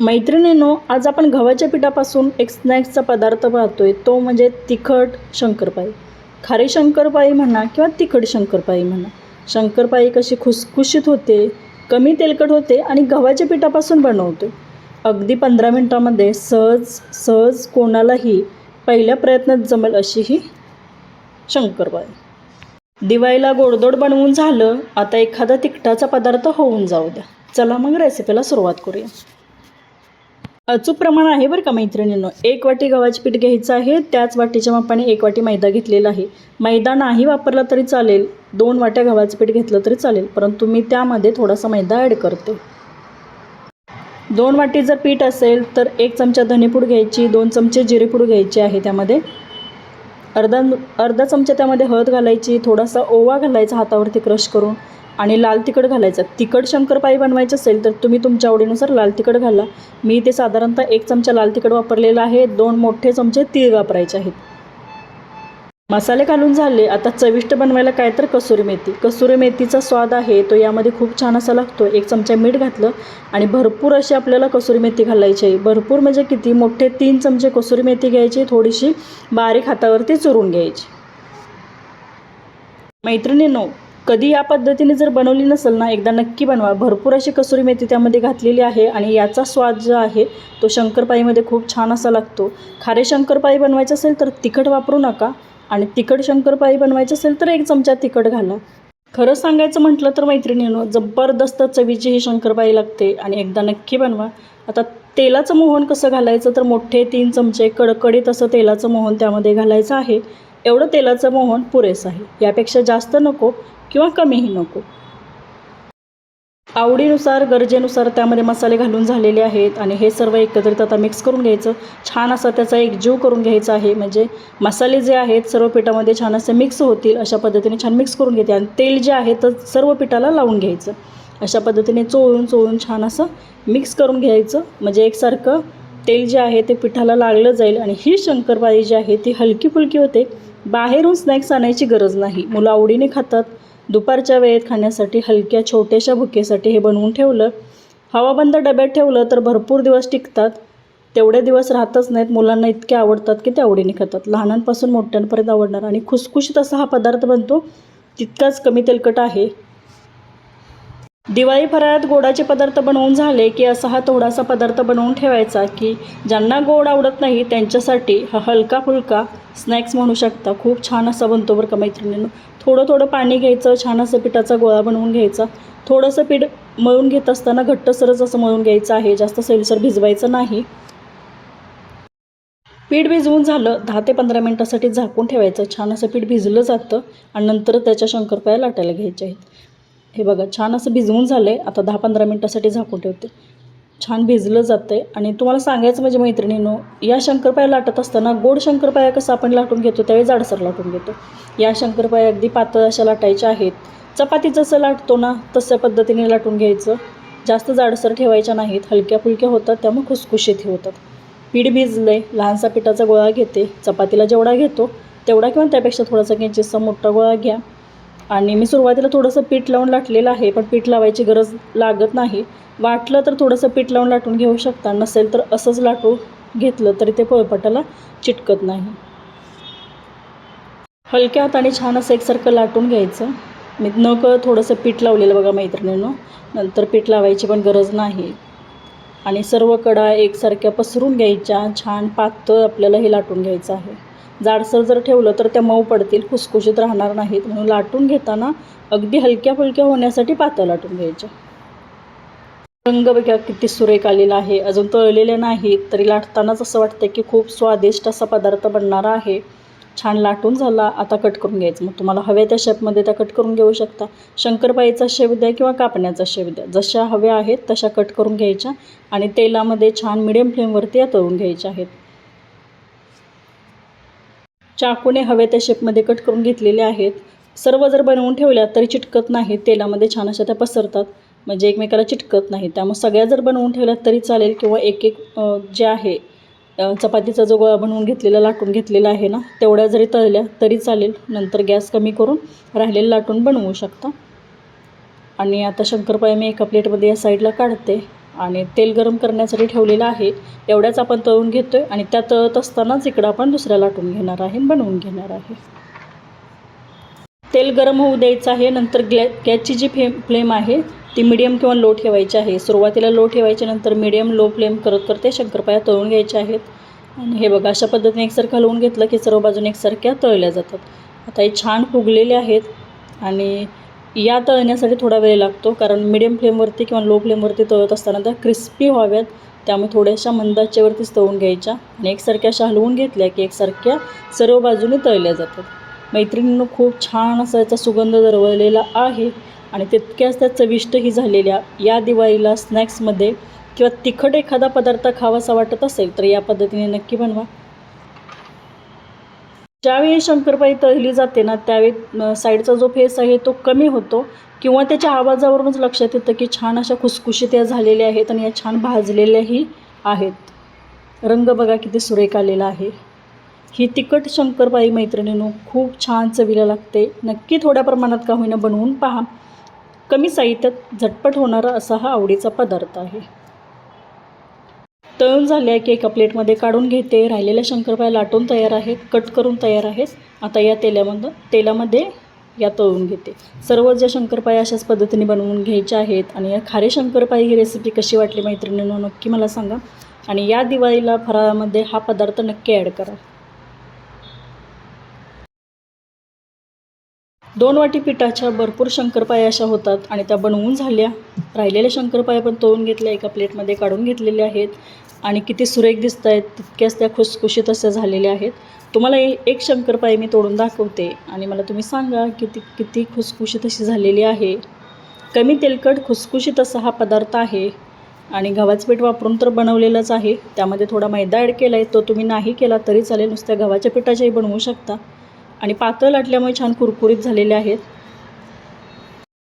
मैत्रिणीनो आज आपण गव्हाच्या पिठापासून एक स्नॅक्सचा पदार्थ पाहतोय. तो म्हणजे तिखट शंकरपाई खारी शंकरपाई म्हणा किंवा तिखट शंकरपाई म्हणा. शंकरपाई कशी खुसखुशीत होते कमी तेलकट होते आणि गव्हाच्या पिठापासून बनवतो अगदी पंधरा मिनटामध्ये सहज सहज कोणालाही पहिल्या प्रयत्नात जमेल अशी ही शंकरपाई दिवाळीला गोडदोड बनवून झालं आता एखादा तिखटाचा पदार्थ होऊन जाऊ द्या. चला मग रेसिपीला सुरुवात करूया. अचूक प्रमाण आहे बरं का मैत्रिणींनो. एक वाटी गव्हाचे पीठ घ्यायचं आहे त्याच वाटीच्या मापाने एक वाटी मैदा घेतलेला आहे. मैदा नाही वापरला तरी चालेल दोन वाट्या गव्हाचं पीठ घेतलं तरी चालेल परंतु मी त्यामध्ये थोडासा मैदा ॲड करते. दोन वाटी जर पीठ असेल तर एक चमचा धनेपूड घ्यायची दोन चमचे जिरेपूड घ्यायची आहे त्यामध्ये. अर्धा अर्धा चमचा त्यामध्ये हळद घालायची थोडासा ओवा घालायचा हातावरती क्रश करून. आणि लाल तिखट घालायचं. तिखट शंकरपाई बनवायचं असेल तर तुम्ही तुमच्या आवडीनुसार लाल तिखट घाला. मी ते साधारणतः एक चमचा लाल तिखट वापरलेला आहे. दोन मोठे चमचे तीळ वापरायचे आहेत. मसाले घालून झाले. आता चविष्ट बनवायला काय तर कसुरी मेथी. कसुरी मेथीचा स्वाद आहे. तो यामध्ये खूप छान असा लागतो. एक चमचा मीठ घातलं आणि भरपूर अशी आपल्याला कसुरी मेथी घालायची आहे. भरपूर म्हणजे किती? मोठे तीन चमचे कसुरी मेथी घ्यायची. थोडीशी बारीक हातावरती चुरून घ्यायची. मैत्रिणींनो कधी या पद्धतीने जर बनवली नसेल ना एकदा नक्की बनवा. भरपूर अशी कसुरी मेथी त्यामध्ये घातलेली आहे आणि याचा स्वाद जो आहे तो शंकरपाईमध्ये खूप छान असा लागतो. खारे शंकरपाई बनवायचं असेल तर तिखट वापरू नका आणि तिखट शंकरपाई बनवायचं असेल तर एक चमचा तिखट घाला. खरं सांगायचं म्हटलं तर मैत्रिणीनं जबरदस्त चवीची ही शंकरपाई लागते आणि एकदा नक्की बनवा. आता तेलाचं मोहन कसं घालायचं तर मोठे तीन चमचे कडकडीत असं तेलाचं मोहन त्यामध्ये घालायचं आहे. एवढं तेलाचं मोहन पुरेसं आहे. यापेक्षा जास्त नको. किंवा कमीही नको. आवडीनुसार गरजेनुसार त्यामध्ये मसाले घालून झालेले आहेत आणि हे सर्व एकत्रित आता मिक्स करून घ्यायचं. छान असा त्याचा एक जीव करून घ्यायचा आहे. म्हणजे मसाले जे आहेत सर्व पिठामध्ये छान असे मिक्स होतील अशा पद्धतीने छान मिक्स करून घेते. आणि तेल जे आहे तर सर्व पिठाला लावून घ्यायचं. अशा पद्धतीने चोळून चोळून छान असं मिक्स करून घ्यायचं. म्हणजे एकसारखं तेल जे आहे ते पिठाला लागलं जाईल. आणि ही शंकरपाळी जी आहे ती हलकी फुलकी होते. बाहेरून स्नॅक्स आणायची गरज नाही. मुलं आवडीने खातात. दुपारच्या वेळेत खाण्यासाठी हलक्या छोट्याशा भुकेसाठी हे बनवून ठेवलं. हवाबंद डब्यात ठेवलं तर भरपूर दिवस टिकतात. तेवढे दिवस राहतच नाहीत. मुलांना इतके आवडतात की ते आवडीने खातात. लहानांपासून मोठ्यांपर्यंत आवडणार आणि खुसखुशीत असा हा पदार्थ बनतो तितकाच कमी तेलकट आहे. दिवाळी फराळात गोडाचे पदार्थ बनवून झाले की असा हा थोडासा पदार्थ बनवून ठेवायचा की ज्यांना गोड आवडत नाही त्यांच्यासाठी हा हलका फुलका स्नॅक्स म्हणू शकता. खूप छान असा बनतो बरं का मैत्रिणीनं. थोडं थोडं पाणी घ्यायचं छान असं पिठाचा गोळा बनवून घ्यायचा. थोडंसं पीठ मळून घेत असताना घट्टसरच असं मळून घ्यायचं आहे जास्त सैलसर भिजवायचं नाही. पीठ भिजवून झालं दहा ते पंधरा मिनटासाठी झाकून ठेवायचं. छान असं पीठ भिजलं जातं आणि नंतर त्याच्या शंकरपाया लाटायला घ्यायच्या आहेत. हे बघा छान असं भिजवून झालं आहे आता दहा पंधरा मिनटासाठी झाकून ठेवते. छान भिजलं जातं आहे आणि तुम्हाला सांगायचं म्हणजे मैत्रिणीनो या शंकरपाया लाटत असताना गोड शंकरपाया कसं आपण लाटून घेतो त्यावेळी जाडसर लाटून घेतो. या शंकरपाया अगदी पातळ अशा लाटायच्या आहेत. चपाती जसं लाटतो ना तशा पद्धतीने लाटून घ्यायचं. जास्त जाडसर ठेवायच्या नाहीत. हलक्या फुलक्या होतात त्यामुळे खुसखुशीत होतात. पीठ भिजलं आहे लहानसा पिठाचा गोळा घेते. चपातीला जेवढा घेतो तेवढा किंवा त्यापेक्षा थोडासा किंचितसा मोठा गोळा घ्या. आणि मी सुरुवातीला थोडंसं पीठ लावून लाटलेलं आहे पण पीठ लावायची गरज लागत नाही. वाटलं तर थोडंसं पीठ लावून लाटून घेऊ शकता नसेल तर असंच लाटू घेतलं तरी ते पोळपाटाला चिटकत नाही. हलक्या हाताने छान असं एकसारखं लाटून घ्यायचं. मी न क थोडंसं पीठ लावलेलं बघा मैत्रिणीनं. नंतर पीठ लावायची पण गरज नाही. आणि सर्व कडा एकसारख्या पसरून घ्यायच्या छान पातळ आपल्याला हे लाटून घ्यायचं आहे. जाडसर जर ठेवलं तर त्या मऊ पडतील खुसखुशीत राहणार नाहीत. म्हणून लाटून घेताना अगदी हलक्या फुलक्या होण्यासाठी पातळ लाटून घ्यायच्या रंग बघा किती सुरेख आलेला आहे. अजून तळलेले नाहीत. तरी लाटतानाच असं वाटतं की खूप स्वादिष्ट असा पदार्थ बनणारा आहे. छान लाटून झाला. आता कट करून घ्यायचं. मग तुम्हाला हव्या त्या शेपमध्ये त्या कट करून घेऊ शकता. शंकरपाईचा शेव द्या किंवा कापण्याचा शेव द्या. जशा हव्या आहेत तशा कट करून घ्यायच्या आणि तेलामध्ये छान मिडियम फ्लेमवरती या तळून घ्यायच्या आहेत. चाकूने हव्या त्या शेपमध्ये कट करून घेतलेले आहेत. सर्व जर बनवून ठेवल्या तरी चिटकत नाहीत तेलामध्ये छान अशा त्या पसरतात. म्हणजे एकमेकाला चिटकत नाही. त्यामुळे सगळ्या जर बनवून ठेवल्यात तरी चालेल किंवा एक एक जे आहे चपातीचा जो गोळा बनवून घेतलेला लाटून घेतलेला आहे ना तेवढ्या जरी तळल्या तरी चालेल. नंतर गॅस कमी करून राहिलेलं लाटून बनवू शकता. आणि आता शंकरपाई मी एका प्लेटमध्ये या साईडला काढते. आणि तेल गरम करण्यासाठी ठेवलेलं आहे. एवढ्याच आपण तळून घेतो आहे आणि त्या तळत असतानाच इकडं आपण दुसऱ्या लाटून घेणार आहे आणि बनवून घेणार आहे. तेल गरम होऊ द्यायचं आहे. नंतर ग्लॅ गॅसची जी फ्लेम फ्लेम आहे ती मिडियम किंवा लो ठेवायची आहे. सुरुवातीला लो ठेवायची नंतर मिडियम लो फ्लेम करत करते शंकरपाया तळून घ्यायच्या आहेत. आणि हे बघा अशा पद्धतीने एकसारखं हलवून घेतलं की सर्व बाजूने एकसारख्या तळल्या जातात. आता हे छान फुगलेले आहेत. आणि या तळण्यासाठी थोडा वेळ लागतो कारण मिडियम फ्लेमवरती किंवा लो फ्लेमवरती तळत असताना त्या क्रिस्पी व्हाव्यात. त्यामुळे थोड्याशा मंदाच्यावरतीच तळून घ्यायच्या आणि एकसारख्या अशा हलवून घेतल्या की एकसारख्या सर्व बाजूने तळल्या जातात. मैत्रिणींनो खूप छान असा याचा सुगंध दरवळलेला आहे आणि तितक्याच त्या चविष्टही झालेल्या या दिवाळीला स्नॅक्समध्ये किंवा तिखट एखादा पदार्थ खावासा वाटत असेल तर या पद्धतीने नक्की बनवा. ज्यावेळी शंकरपाई तळली जाते ना त्यावेळी साईडचा जो फेस आहे तो कमी होतो किंवा त्याच्या आवाजावरूनच लक्षात येतं की छान अशा खुसखुशीत या झालेल्या आहेत आणि या छान भाजलेल्याही आहेत. रंग बघा किती सुरेख आलेला आहे. ही तिखट शंकरपाई मैत्रिणींनो खूप छान चवीला लागते. नक्की थोड्या प्रमाणात का होईना बनवून पहा. कमी साहित्यात झटपट होणारा असा हा आवडीचा पदार्थ आहे. तळून झाल्या की एका प्लेटमध्ये काढून घेते. राहिलेल्या शंकरपाया लाटून तयार आहेत कट करून तयार आहेत. आता या तेलामधून तेलामध्ये या तळून घेते. सर्व ज्या शंकरपाया अशाच पद्धतीने बनवून घ्यायच्या आहेत आणि या खारे शंकरपाई ही रेसिपी कशी वाटली मैत्रिणींनो नक्की मला सांगा. आणि या दिवाळीला फराळामध्ये हा पदार्थ नक्की ॲड करा. दोन वाटी पिठाच्या भरपूर शंकरपाया अशा होतात आणि त्या बनवून झाल्या. राहिलेल्या शंकरपाया पण तळून घेतल्या एका प्लेटमध्ये काढून घेतलेल्या आहेत. आणि किती सुरेख दिसत आहेत तितक्याच त्या खुसखुशीत अशा झालेल्या आहेत. तुम्हाला एक शंकरपाई मी तोडून दाखवते आणि मला तुम्ही सांगा किती किती खुसखुशीत अशी झालेली आहे. कमी तेलकट खुसखुशीत असा हा पदार्थ आहे आणि गव्हाचं पीठ वापरून तर बनवलेलंच आहे. त्यामध्ये थोडा मैदा ॲड केला आहे तो तुम्ही नाही केला तरी चालेल नुसत्या गव्हाच्या पिठाच्याही बनवू शकता. आणि पातळ लाटल्यामुळे छान कुरकुरीत झालेले आहेत.